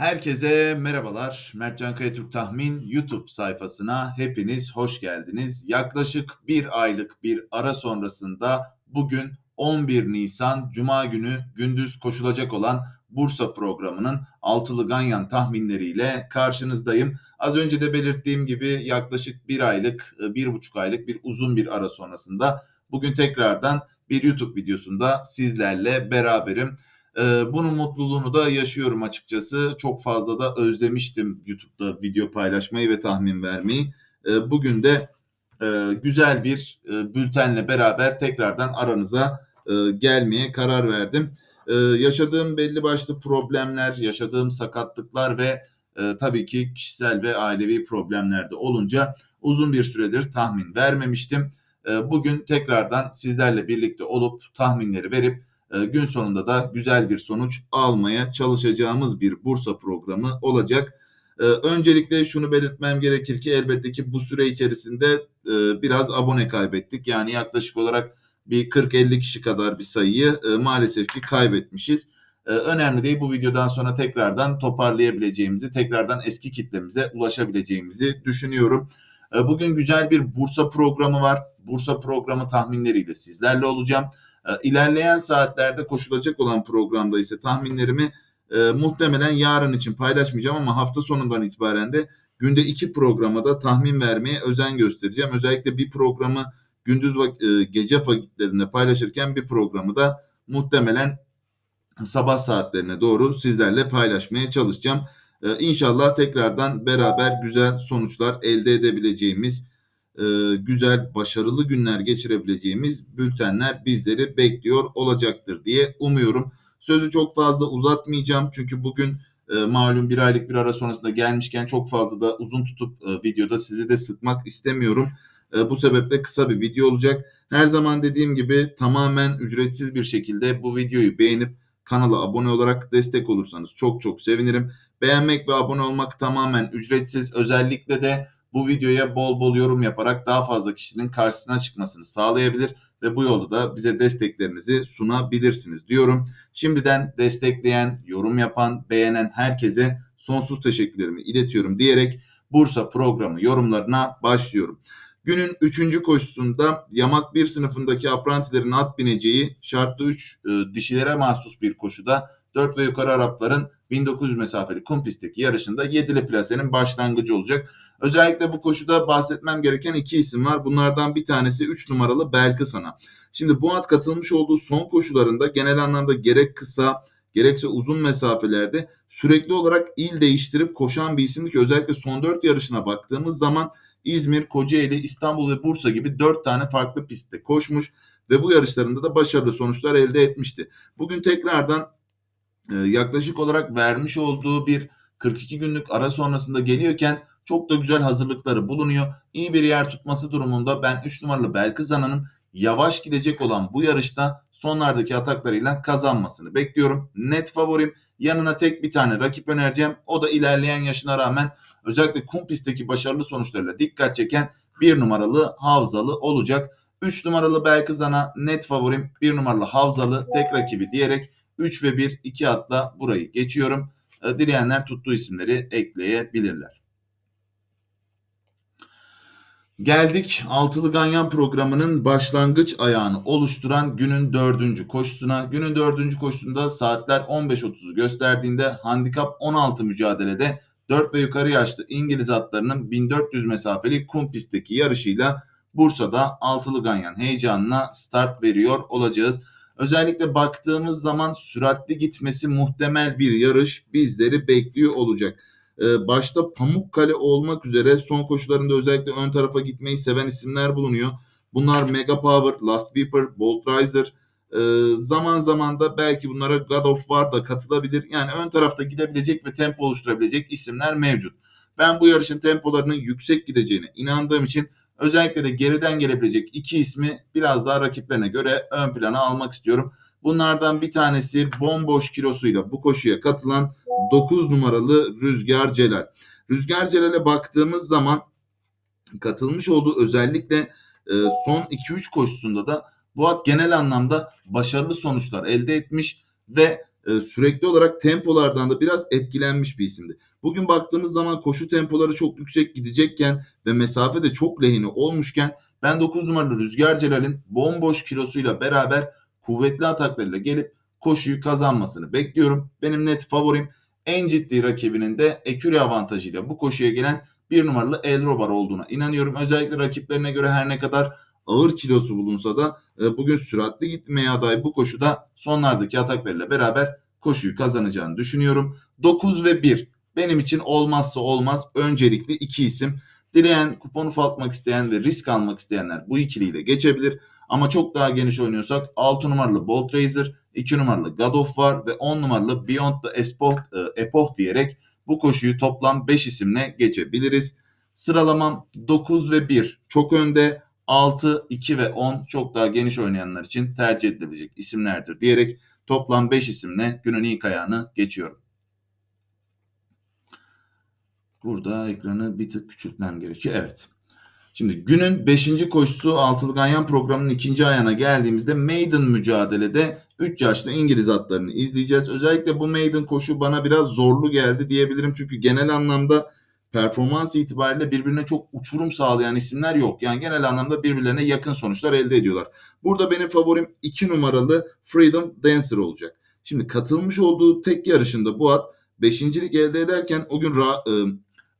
Herkese merhabalar. Mertcan Kayatürk Tahmin YouTube sayfasına hepiniz hoş geldiniz. Yaklaşık bir aylık bir ara sonrasında bugün 11 Nisan Cuma günü gündüz koşulacak olan Bursa programının altılı ganyan tahminleriyle karşınızdayım. Az önce de belirttiğim gibi yaklaşık bir aylık, bir buçuk aylık bir uzun bir ara sonrasında bugün tekrardan bir YouTube videosunda sizlerle beraberim. Ee, bunun mutluluğunu da yaşıyorum açıkçası. Çok fazla da özlemiştim YouTube'da video paylaşmayı ve tahmin vermeyi. Ee, bugün de e, güzel bir e, bültenle beraber tekrardan aranıza e, gelmeye karar verdim. E, yaşadığım belli başlı problemler, yaşadığım sakatlıklar ve e, tabii ki kişisel ve ailevi problemler de olunca uzun bir süredir tahmin vermemiştim. E, bugün tekrardan sizlerle birlikte olup tahminleri verip e, gün sonunda da güzel bir sonuç almaya çalışacağımız bir Bursa programı olacak. E, öncelikle şunu belirtmem gerekir ki elbette ki bu süre içerisinde e, biraz abone kaybettik. Yani yaklaşık olarak bir 40-50 kişi kadar bir sayıyı maalesef ki kaybetmişiz. Önemli değil bu videodan sonra tekrardan toparlayabileceğimizi, tekrardan eski kitlemize ulaşabileceğimizi düşünüyorum. Bugün güzel bir Bursa programı var. Bursa programı tahminleriyle sizlerle olacağım. E, ilerleyen saatlerde koşulacak olan programda ise tahminlerimi e, muhtemelen yarın için paylaşmayacağım ama hafta sonundan itibaren de günde iki programa da tahmin vermeye özen göstereceğim. Özellikle bir programı gündüz e, gece vakitlerinde paylaşırken bir programı da muhtemelen sabah saatlerine doğru sizlerle paylaşmaya çalışacağım. Ee, inşallah tekrardan beraber güzel sonuçlar elde edebileceğimiz e, güzel, başarılı günler geçirebileceğimiz bültenler bizleri bekliyor olacaktır diye umuyorum. Sözü çok fazla uzatmayacağım çünkü bugün e, malum bir aylık bir ara sonrasında gelmişken çok fazla da uzun tutup e, videoda sizi de sıkmak istemiyorum. Bu sebeple kısa bir video olacak. Her zaman dediğim gibi tamamen ücretsiz bir şekilde bu videoyu beğenip kanala abone olarak destek olursanız çok çok sevinirim. Beğenmek ve abone olmak tamamen ücretsiz. Özellikle de bu videoya bol bol yorum yaparak daha fazla kişinin karşısına çıkmasını sağlayabilir ve bu yolda da bize desteklerinizi sunabilirsiniz diyorum. Şimdiden destekleyen, yorum yapan, beğenen herkese sonsuz teşekkürlerimi iletiyorum diyerek Bursa programı yorumlarına başlıyorum. Günün 3. koşusunda yamak 1 sınıfındaki aprantilerin at bineceği şartlı 3 e, dişilere mahsus bir koşuda 4 ve yukarı Arapların 1900 mesafeli kum pistteki yarışında yedili plasenin başlangıcı olacak. Özellikle bu koşuda bahsetmem gereken iki isim var. Bunlardan bir tanesi 3 numaralı Belkısana. Şimdi bu at katılmış olduğu son koşularında genel anlamda gerek kısa gerekse uzun mesafelerde sürekli olarak il değiştirip koşan bir isimdi ki özellikle son 4 yarışına baktığımız zaman İzmir, Kocaeli, İstanbul ve Bursa gibi 4 tane farklı pistte koşmuş ve bu yarışlarında da başarılı sonuçlar elde etmişti. Bugün tekrardan yaklaşık olarak vermiş olduğu bir 42 günlük ara sonrasında geliyorken çok da güzel hazırlıkları bulunuyor. İyi bir yer tutması durumunda ben 3 numaralı Belkızan'ın yavaş gidecek olan bu yarışta sonlardaki ataklarıyla kazanmasını bekliyorum. Net favorim yanına tek bir tane rakip önereceğim. O da ilerleyen yaşına rağmen özellikle kum pistteki başarılı sonuçlarıyla dikkat çeken bir numaralı Havzalı olacak. 3 numaralı Belkızan'a net favorim 1 numaralı Havzalı tek rakibi diyerek 3 ve 1 2 atla burayı geçiyorum. E, dileyenler tuttuğu isimleri ekleyebilirler. Geldik altılı ganyan programının başlangıç ayağını oluşturan günün dördüncü koşusuna. Günün dördüncü koşusunda saatler 15.30'u gösterdiğinde handikap 16 mücadelede 4 ve yukarı yaşlı İngiliz atlarının 1400 mesafeli kum pistteki yarışıyla Bursa'da altılı ganyan heyecanına start veriyor olacağız. Özellikle baktığımız zaman süratli gitmesi muhtemel bir yarış bizleri bekliyor olacak. Ee, başta Pamukkale olmak üzere son koşularında özellikle ön tarafa gitmeyi seven isimler bulunuyor. Bunlar Mega Power, Last Weeper, Bolt Riser. Ee, zaman zaman da belki bunlara God of War da katılabilir. Yani ön tarafta gidebilecek ve tempo oluşturabilecek isimler mevcut. Ben bu yarışın tempolarının yüksek gideceğine inandığım için Özellikle de geriden gelebilecek iki ismi biraz daha rakiplerine göre ön plana almak istiyorum. Bunlardan bir tanesi bomboş kilosuyla bu koşuya katılan 9 numaralı Rüzgar Celal. Rüzgar Celal'e baktığımız zaman katılmış olduğu özellikle e, son 2-3 koşusunda da bu at genel anlamda başarılı sonuçlar elde etmiş ve e, sürekli olarak tempolardan da biraz etkilenmiş bir isimdi. Bugün baktığımız zaman koşu tempoları çok yüksek gidecekken ve mesafe de çok lehine olmuşken ben 9 numaralı Rüzgar Celal'in bomboş kilosuyla beraber kuvvetli ataklarıyla gelip koşuyu kazanmasını bekliyorum. Benim net favorim en ciddi rakibinin de eküri avantajıyla bu koşuya gelen bir numaralı Elrobar olduğuna inanıyorum. Özellikle rakiplerine göre her ne kadar ağır kilosu bulunsa da e, bugün süratli gitmeye aday bu koşuda sonlardaki ataklarıyla beraber koşuyu kazanacağını düşünüyorum. 9 ve 1 benim için olmazsa olmaz öncelikli iki isim. Dileyen kuponu ufaltmak isteyen ve risk almak isteyenler bu ikiliyle geçebilir. Ama çok daha geniş oynuyorsak 6 numaralı Bolt Racer, 2 numaralı God of War ve 10 numaralı Beyond the Epoch, e, Epoch diyerek bu koşuyu toplam 5 isimle geçebiliriz. Sıralamam 9 ve 1 çok önde. 6, 2 ve 10 çok daha geniş oynayanlar için tercih edilebilecek isimlerdir diyerek toplam 5 isimle günün ilk ayağını geçiyorum. Burada ekranı bir tık küçültmem gerekiyor. Evet. Şimdi günün 5. koşusu Altılı Ganyan programının ikinci ayağına geldiğimizde Maiden mücadelede 3 yaşlı İngiliz atlarını izleyeceğiz. Özellikle bu Maiden koşu bana biraz zorlu geldi diyebilirim. Çünkü genel anlamda performans itibariyle birbirine çok uçurum sağlayan isimler yok. Yani genel anlamda birbirlerine yakın sonuçlar elde ediyorlar. Burada benim favorim 2 numaralı Freedom Dancer olacak. Şimdi katılmış olduğu tek yarışında bu at beşincilik elde ederken o gün Ra, e,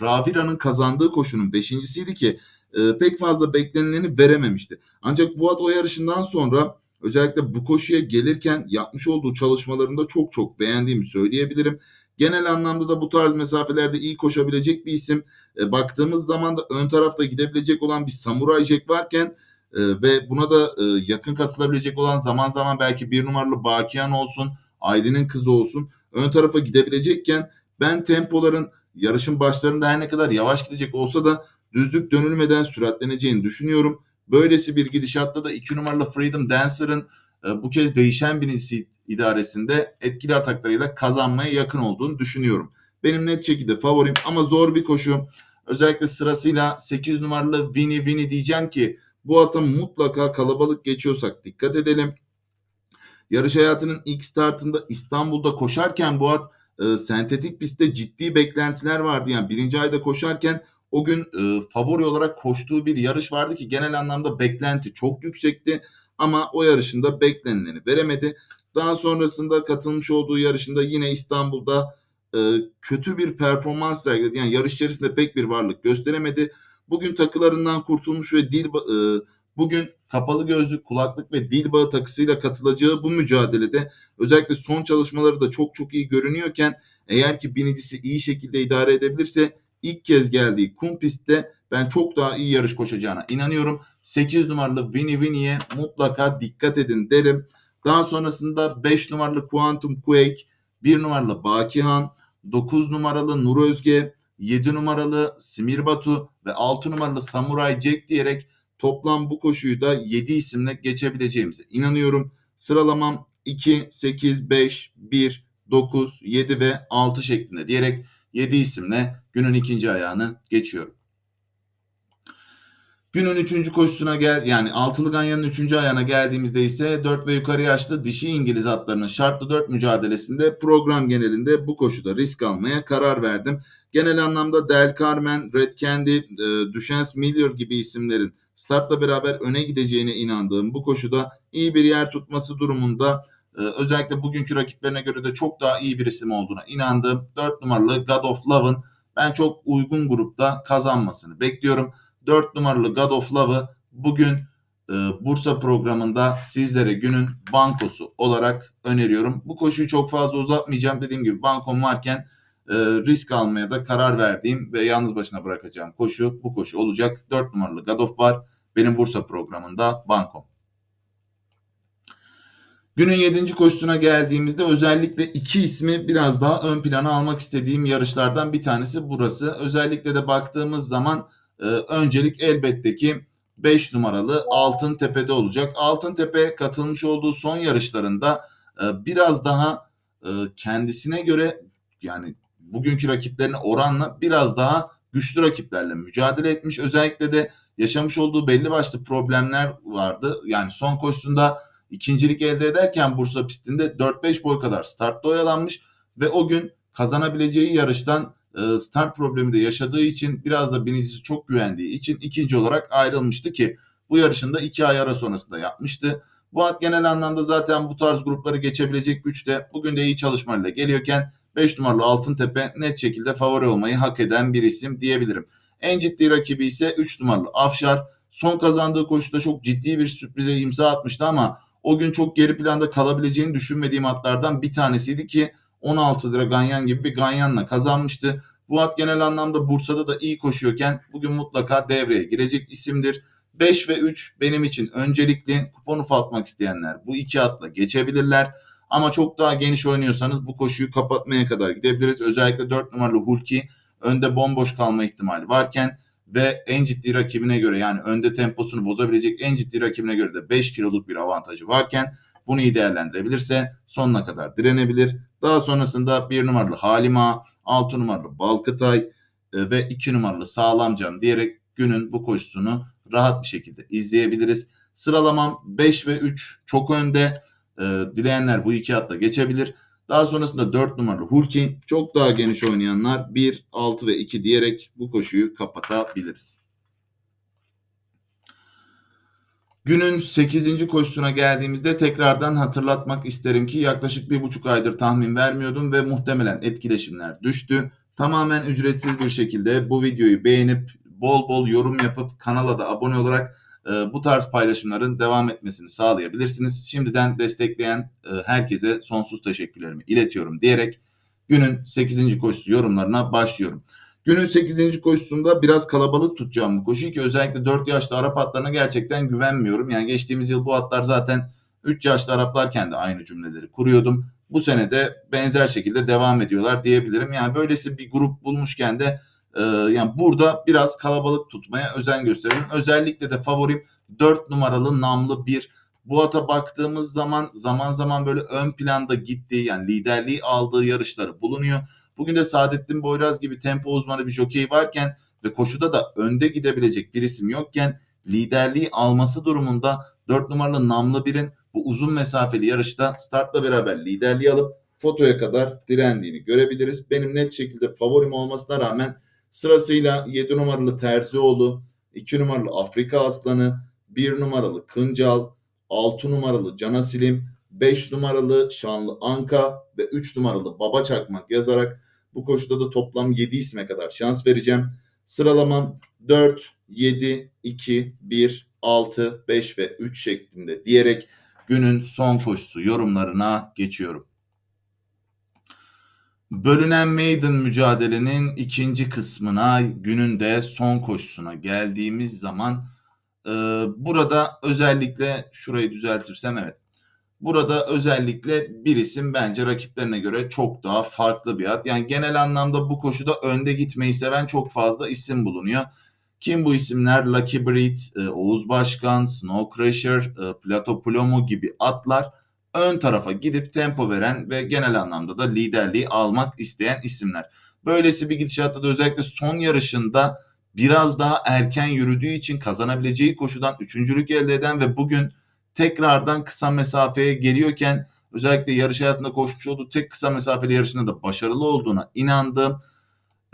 Ravira'nın kazandığı koşunun beşincisiydi ki e, pek fazla beklenileni verememişti. Ancak bu at o yarışından sonra özellikle bu koşuya gelirken yapmış olduğu çalışmalarında çok çok beğendiğimi söyleyebilirim. Genel anlamda da bu tarz mesafelerde iyi koşabilecek bir isim. E, baktığımız zaman da ön tarafta gidebilecek olan bir Samurai Jack varken e, ve buna da e, yakın katılabilecek olan zaman zaman belki bir numaralı Bakiyan olsun, Aylin'in kızı olsun ön tarafa gidebilecekken ben tempoların yarışın başlarında her ne kadar yavaş gidecek olsa da düzlük dönülmeden süratleneceğini düşünüyorum. Böylesi bir gidişatta da 2 numaralı Freedom Dancer'ın bu kez değişen birincisi idaresinde etkili ataklarıyla kazanmaya yakın olduğunu düşünüyorum. Benim net şekilde favorim ama zor bir koşu. Özellikle sırasıyla 8 numaralı Winnie Winnie diyeceğim ki bu atın mutlaka kalabalık geçiyorsak dikkat edelim. Yarış hayatının ilk startında İstanbul'da koşarken bu at e, sentetik pistte ciddi beklentiler vardı. Yani birinci ayda koşarken o gün e, favori olarak koştuğu bir yarış vardı ki genel anlamda beklenti çok yüksekti. Ama o yarışında beklenileni veremedi. Daha sonrasında katılmış olduğu yarışında yine İstanbul'da e, kötü bir performans sergiledi. Yani yarış içerisinde pek bir varlık gösteremedi. Bugün takılarından kurtulmuş ve dil e, bugün kapalı gözlük, kulaklık ve dil bağı takısıyla katılacağı bu mücadelede özellikle son çalışmaları da çok çok iyi görünüyorken eğer ki binicisi iyi şekilde idare edebilirse ilk kez geldiği kum pistte ben çok daha iyi yarış koşacağına inanıyorum. 8 numaralı Winnie Winnie'ye mutlaka dikkat edin derim. Daha sonrasında 5 numaralı Quantum Quake, 1 numaralı Bakihan, 9 numaralı Nur Özge, 7 numaralı Simir Batu ve 6 numaralı Samurai Jack diyerek toplam bu koşuyu da 7 isimle geçebileceğimize inanıyorum. Sıralamam 2, 8, 5, 1, 9, 7 ve 6 şeklinde diyerek 7 isimle günün ikinci ayağını geçiyorum. Günün üçüncü koşusuna gel yani altılı ganyanın üçüncü ayağına geldiğimizde ise 4 ve yukarı yaşlı dişi İngiliz atlarının şartlı 4 mücadelesinde program genelinde bu koşuda risk almaya karar verdim. Genel anlamda Del Carmen, Red Candy, e, Duchance Miller gibi isimlerin startla beraber öne gideceğine inandığım bu koşuda iyi bir yer tutması durumunda e, özellikle bugünkü rakiplerine göre de çok daha iyi bir isim olduğuna inandığım 4 numaralı God of Love'ın ben çok uygun grupta kazanmasını bekliyorum. 4 numaralı God of Love'ı bugün e, Bursa programında sizlere günün bankosu olarak öneriyorum. Bu koşuyu çok fazla uzatmayacağım. Dediğim gibi bankom varken e, risk almaya da karar verdiğim ve yalnız başına bırakacağım koşu bu koşu olacak. 4 numaralı God of var benim Bursa programında bankom. Günün 7. koşusuna geldiğimizde özellikle iki ismi biraz daha ön plana almak istediğim yarışlardan bir tanesi burası. Özellikle de baktığımız zaman e, öncelik elbette ki 5 numaralı Altın Tepe'de olacak. Altın Tepe katılmış olduğu son yarışlarında e, biraz daha e, kendisine göre yani bugünkü rakiplerine oranla biraz daha güçlü rakiplerle mücadele etmiş. Özellikle de yaşamış olduğu belli başlı problemler vardı. Yani son koşusunda ikincilik elde ederken Bursa pistinde 4-5 boy kadar startta oyalanmış ve o gün kazanabileceği yarıştan e, start problemi de yaşadığı için biraz da binicisi çok güvendiği için ikinci olarak ayrılmıştı ki bu yarışında iki ay ara sonrasında yapmıştı. Bu at genel anlamda zaten bu tarz grupları geçebilecek güçte. Bugün de iyi çalışmalarıyla geliyorken 5 numaralı Altıntepe net şekilde favori olmayı hak eden bir isim diyebilirim. En ciddi rakibi ise 3 numaralı Afşar. Son kazandığı koşuda çok ciddi bir sürprize imza atmıştı ama o gün çok geri planda kalabileceğini düşünmediğim atlardan bir tanesiydi ki 16 lira Ganyan gibi bir Ganyan'la kazanmıştı. Bu at genel anlamda Bursa'da da iyi koşuyorken bugün mutlaka devreye girecek isimdir. 5 ve 3 benim için öncelikli kupon ufaltmak isteyenler bu iki atla geçebilirler. Ama çok daha geniş oynuyorsanız bu koşuyu kapatmaya kadar gidebiliriz. Özellikle 4 numaralı Hulki önde bomboş kalma ihtimali varken ve en ciddi rakibine göre yani önde temposunu bozabilecek en ciddi rakibine göre de 5 kiloluk bir avantajı varken bunu iyi değerlendirebilirse sonuna kadar direnebilir. Daha sonrasında 1 numaralı Halima, 6 numaralı Balkıtay e, ve 2 numaralı Sağlamcam diyerek günün bu koşusunu rahat bir şekilde izleyebiliriz. Sıralamam 5 ve 3 çok önde. E, dileyenler bu iki atla geçebilir. Daha sonrasında 4 numaralı Hulki çok daha geniş oynayanlar 1, 6 ve 2 diyerek bu koşuyu kapatabiliriz. Günün 8. koşusuna geldiğimizde tekrardan hatırlatmak isterim ki yaklaşık bir buçuk aydır tahmin vermiyordum ve muhtemelen etkileşimler düştü. Tamamen ücretsiz bir şekilde bu videoyu beğenip bol bol yorum yapıp kanala da abone olarak e, bu tarz paylaşımların devam etmesini sağlayabilirsiniz. Şimdiden destekleyen e, herkese sonsuz teşekkürlerimi iletiyorum diyerek günün 8. koşusu yorumlarına başlıyorum. Günün 8. koşusunda biraz kalabalık tutacağım bu koşuyu ki özellikle 4 yaşlı Arap atlarına gerçekten güvenmiyorum. Yani geçtiğimiz yıl bu atlar zaten 3 yaşlı Araplarken de aynı cümleleri kuruyordum. Bu sene de benzer şekilde devam ediyorlar diyebilirim. Yani böylesi bir grup bulmuşken de e, yani burada biraz kalabalık tutmaya özen gösterelim. Özellikle de favorim 4 numaralı namlı bir bu ata baktığımız zaman zaman zaman böyle ön planda gittiği yani liderliği aldığı yarışları bulunuyor. Bugün de Saadettin Boyraz gibi tempo uzmanı bir jokey varken ve koşuda da önde gidebilecek bir isim yokken liderliği alması durumunda 4 numaralı Namlı Bir'in bu uzun mesafeli yarışta startla beraber liderliği alıp fotoya kadar direndiğini görebiliriz. Benim net şekilde favorim olmasına rağmen sırasıyla 7 numaralı Terzioğlu, 2 numaralı Afrika Aslanı, 1 numaralı Kıncal, 6 numaralı Canasilim, 5 numaralı Şanlı Anka ve 3 numaralı Baba Çakmak yazarak bu koşuda da toplam 7 isme kadar şans vereceğim. Sıralamam 4, 7, 2, 1, 6, 5 ve 3 şeklinde diyerek günün son koşusu yorumlarına geçiyorum. Bölünen maiden mücadelenin ikinci kısmına günün de son koşusuna geldiğimiz zaman e, burada özellikle şurayı düzeltirsem evet Burada özellikle bir isim bence rakiplerine göre çok daha farklı bir at. Yani genel anlamda bu koşuda önde gitmeyi seven çok fazla isim bulunuyor. Kim bu isimler? Lucky Breed, e, Oğuz Başkan, Snow Crusher, e, Plato Plomo gibi atlar ön tarafa gidip tempo veren ve genel anlamda da liderliği almak isteyen isimler. Böylesi bir gidişatta da özellikle son yarışında biraz daha erken yürüdüğü için kazanabileceği koşudan üçüncülük elde eden ve bugün tekrardan kısa mesafeye geliyorken özellikle yarış hayatında koşmuş olduğu tek kısa mesafeli yarışında da başarılı olduğuna inandığım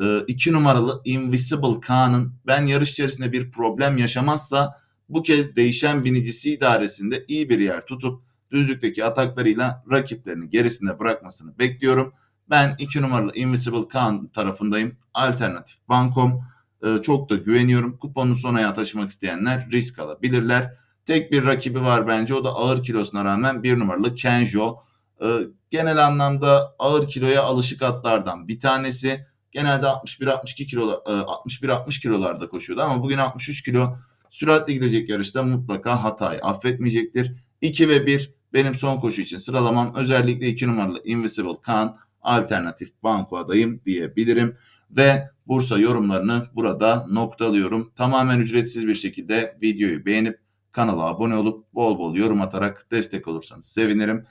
e, iki numaralı Invisible Kaan'ın ben yarış içerisinde bir problem yaşamazsa bu kez değişen binicisi idaresinde iyi bir yer tutup düzlükteki ataklarıyla rakiplerini gerisinde bırakmasını bekliyorum. Ben iki numaralı Invisible Kaan tarafındayım. Alternatif Bankom. Ee, çok da güveniyorum. Kuponun son ayağa taşımak isteyenler risk alabilirler. Tek bir rakibi var bence o da ağır kilosuna rağmen bir numaralı Kenjo. Ee, genel anlamda ağır kiloya alışık atlardan bir tanesi. Genelde 61-62 kilo 61-60 kilolarda koşuyordu ama bugün 63 kilo süratle gidecek yarışta mutlaka hatayı affetmeyecektir. 2 ve 1 benim son koşu için sıralamam özellikle 2 numaralı Invisible Khan alternatif banko adayım diyebilirim. Ve Bursa yorumlarını burada noktalıyorum. Tamamen ücretsiz bir şekilde videoyu beğenip kanala abone olup bol bol yorum atarak destek olursanız sevinirim.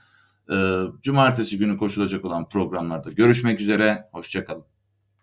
Ee, cumartesi günü koşulacak olan programlarda görüşmek üzere. Hoşçakalın.